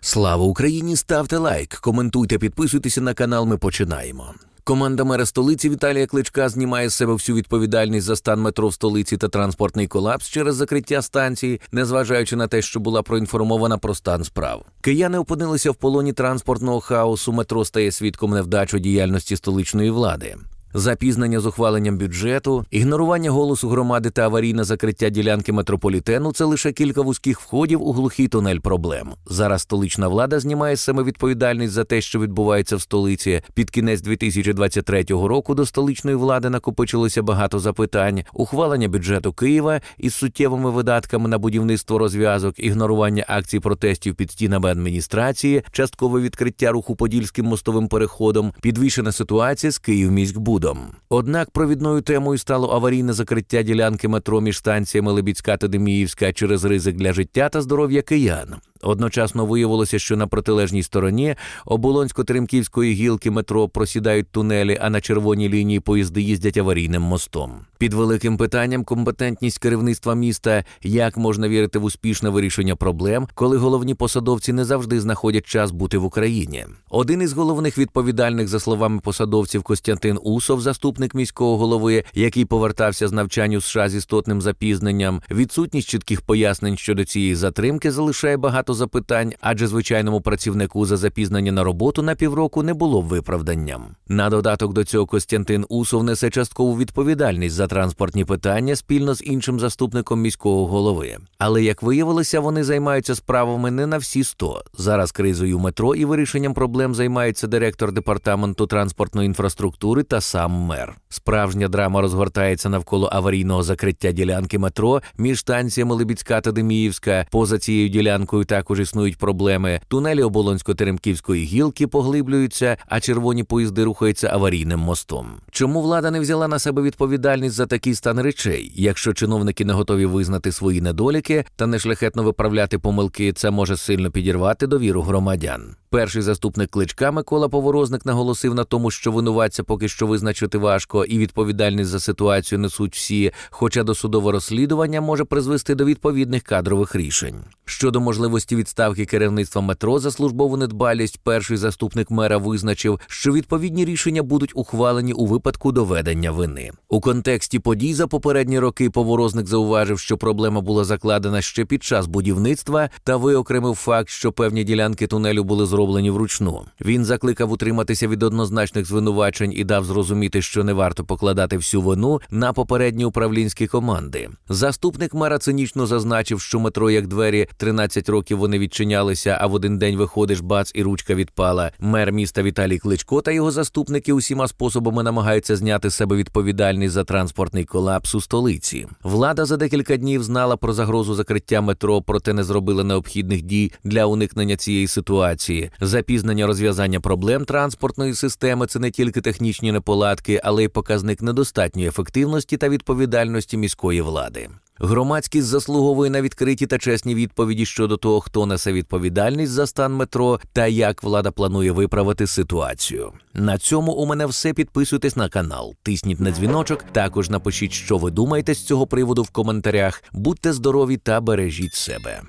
Слава Україні! Ставте лайк, коментуйте, підписуйтеся на канал. Ми починаємо. Команда мера столиці Віталія Кличка знімає з себе всю відповідальність за стан метро в столиці та транспортний колапс через закриття станції, незважаючи на те, що була проінформована про стан справ. Кияни опинилися в полоні транспортного хаосу. Метро стає свідком невдач у діяльності столичної влади. Запізнення з ухваленням бюджету, ігнорування голосу громади та аварійне закриття ділянки метрополітену це лише кілька вузьких входів у глухий тунель проблем. Зараз столична влада знімає з відповідальність за те, що відбувається в столиці. Під кінець 2023 року до столичної влади накопичилося багато запитань: ухвалення бюджету Києва із суттєвими видатками на будівництво розв'язок, ігнорування акцій протестів під стінами адміністрації, часткове відкриття руху подільським мостовим переходом, підвішена ситуація з Київміськбудом. Однак провідною темою стало аварійне закриття ділянки метро між станціями Лебідська та Деміївська через ризик для життя та здоров'я киян. Одночасно виявилося, що на протилежній стороні Оболонсько-Теремківської гілки метро просідають тунелі, а на червоній лінії поїзди їздять аварійним мостом. Під великим питанням компетентність керівництва міста, як можна вірити в успішне вирішення проблем, коли головні посадовці не завжди знаходять час бути в Україні. Один із головних відповідальних, за словами посадовців, Костянтин Усов, заступник міського голови, який повертався з навчань у США з істотним запізненням, відсутність чітких пояснень щодо цієї затримки залишає багато запитань, адже звичайному працівнику за запізнення на роботу на півроку не було виправданням. На додаток до цього Костянтин Усов несе часткову відповідальність за транспортні питання спільно з іншим заступником міського голови. Але як виявилося, вони займаються справами не на всі сто. Зараз кризою метро і вирішенням проблем займається директор департаменту транспортної інфраструктури та сам мер. Справжня драма розгортається навколо аварійного закриття ділянки метро між станціями Лебідська та Деміївська. Поза цією ділянкою також існують проблеми. Тунелі Оболонсько-Теремківської гілки поглиблюються, а червоні поїзди рухаються аварійним мостом. Чому влада не взяла на себе відповідальність за такий стан речей? Якщо чиновники не готові визнати свої недоліки та нешляхетно виправляти помилки, це може сильно підірвати довіру громадян. Перший заступник кличка Микола Поворозник наголосив на тому, що винуватця поки що визначити важко, і відповідальність за ситуацію несуть всі, хоча досудове розслідування може призвести до відповідних кадрових рішень. Щодо можливості відставки керівництва метро за службову недбалість, перший заступник мера визначив, що відповідні рішення будуть ухвалені у випадку доведення вини. У контексті подій за попередні роки Поворозник зауважив, що проблема була закладена ще під час будівництва та виокремив факт, що певні ділянки тунелю були зроблені вручну. Він закликав утриматися від однозначних звинувачень і дав зрозуміти, що не варто покладати всю вину на попередні управлінські команди. Заступник мера цинічно зазначив, що метро як двері 13 років вони відчинялися, а в один день виходиш, бац, і ручка відпала. Мер міста Віталій Кличко та його заступники усіма способами намагаються зняти з себе відповідальність за транспортний колапс у столиці. Влада за декілька днів знала про загрозу закриття метро, проте не зробила необхідних дій для уникнення цієї ситуації. Запізнення розв'язання проблем транспортної системи це не тільки технічні неполадки, але й показник недостатньої ефективності та відповідальності міської влади. Громадськість заслуговує на відкриті та чесні відповіді щодо того, хто несе відповідальність за стан метро та як влада планує виправити ситуацію. На цьому у мене все. Підписуйтесь на канал, тисніть на дзвіночок. Також напишіть, що ви думаєте з цього приводу в коментарях. Будьте здорові та бережіть себе.